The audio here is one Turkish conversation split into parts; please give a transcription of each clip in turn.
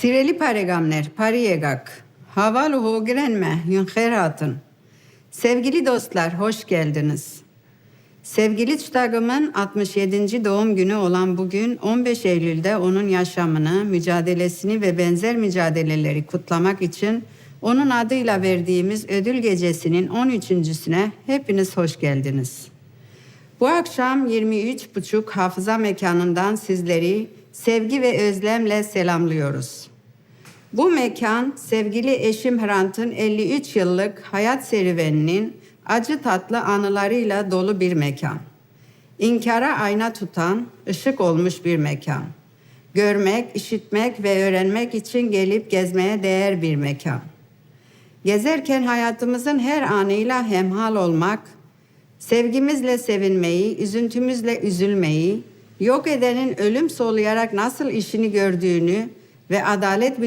Sireli paregamler, pariyegak, havalı hogrenme, yünheratın. Sevgili dostlar, hoş geldiniz. Sevgili Çıtagım'ın 67. doğum günü olan bugün 15 Eylül'de onun yaşamını, mücadelesini ve benzer mücadeleleri kutlamak için onun adıyla verdiğimiz ödül gecesinin 13.süne hepiniz hoş geldiniz. Bu akşam 23.30 hafıza mekanından sizleri sevgi ve özlemle selamlıyoruz. Bu mekan sevgili eşim Hrant'ın 53 yıllık hayat serüveninin acı tatlı anılarıyla dolu bir mekan. İnkara ayna tutan, ışık olmuş bir mekan. Görmek, işitmek ve öğrenmek için gelip gezmeye değer bir mekan. Gezerken hayatımızın her anıyla hemhal olmak, sevgimizle sevinmeyi, üzüntümüzle üzülmeyi, yok edenin ölüm soluyarak nasıl işini gördüğünü ve adalet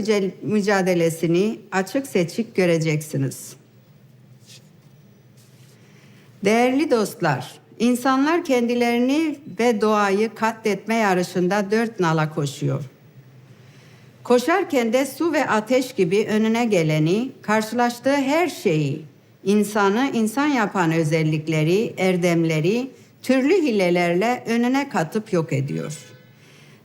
mücadelesini açık seçik göreceksiniz. Değerli dostlar, insanlar kendilerini ve doğayı katletme yarışında dört nala koşuyor. Koşarken de su ve ateş gibi önüne geleni, karşılaştığı her şeyi, insanı insan yapan özellikleri, erdemleri türlü hilelerle önüne katıp yok ediyor.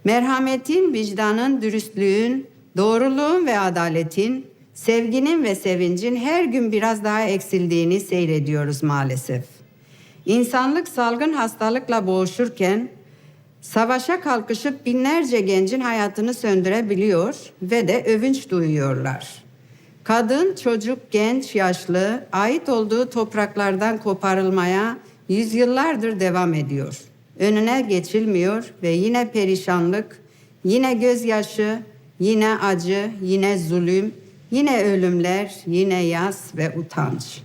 Merhametin, vicdanın, dürüstlüğün, doğruluğun ve adaletin, sevginin ve sevincin her gün biraz daha eksildiğini seyrediyoruz maalesef. İnsanlık salgın hastalıkla boğuşurken savaşa kalkışıp binlerce gencin hayatını söndürebiliyor ve de övünç duyuyorlar. Kadın, çocuk, genç, yaşlı ait olduğu topraklardan koparılmaya yüzyıllardır devam ediyor. Önüne geçilmiyor ve yine perişanlık, yine gözyaşı, yine acı, yine zulüm, yine ölümler, yine yas ve utanç.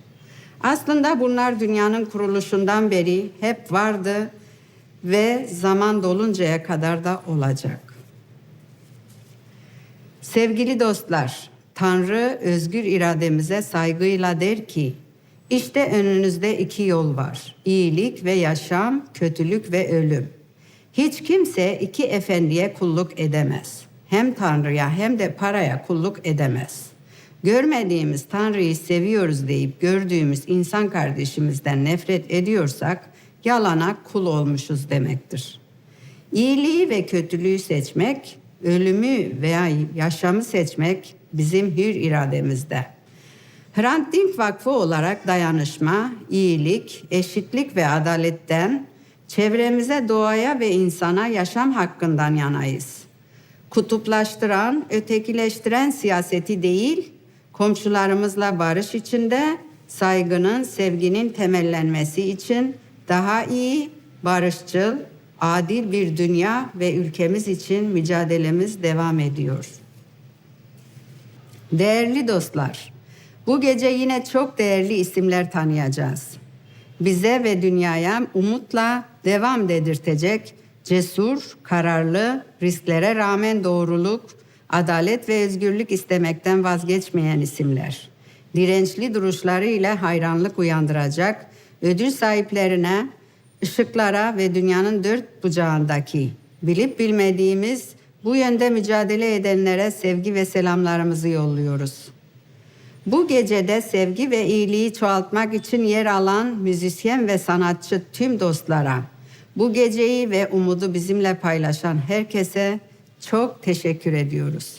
Aslında bunlar dünyanın kuruluşundan beri hep vardı ve zaman doluncaya kadar da olacak. Sevgili dostlar, Tanrı özgür irademize saygıyla der ki, işte önünüzde iki yol var. İyilik ve yaşam, kötülük ve ölüm. Hiç kimse iki efendiye kulluk edemez. Hem Tanrı'ya hem de paraya kulluk edemez. Görmediğimiz Tanrı'yı seviyoruz deyip gördüğümüz insan kardeşimizden nefret ediyorsak yalana kul olmuşuz demektir. İyiliği ve kötülüğü seçmek, ölümü veya yaşamı seçmek bizim hür irademizde. Hrant Dink Vakfı olarak dayanışma, iyilik, eşitlik ve adaletten çevremize, doğaya ve insana yaşam hakkından yanayız. Kutuplaştıran, ötekileştiren siyaseti değil, komşularımızla barış içinde saygının, sevginin temellenmesi için daha iyi, barışçıl, adil bir dünya ve ülkemiz için mücadelemiz devam ediyor. Değerli dostlar, bu gece yine çok değerli isimler tanıyacağız. Bize ve dünyaya umutla devam dedirtecek cesur, kararlı, risklere rağmen doğruluk, adalet ve özgürlük istemekten vazgeçmeyen isimler. Dirençli duruşlarıyla hayranlık uyandıracak, ödül sahiplerine, ışıklara ve dünyanın dört bucağındaki bilip bilmediğimiz bu yönde mücadele edenlere sevgi ve selamlarımızı yolluyoruz. Bu gecede sevgi ve iyiliği çoğaltmak için yer alan müzisyen ve sanatçı tüm dostlara, bu geceyi ve umudu bizimle paylaşan herkese çok teşekkür ediyoruz.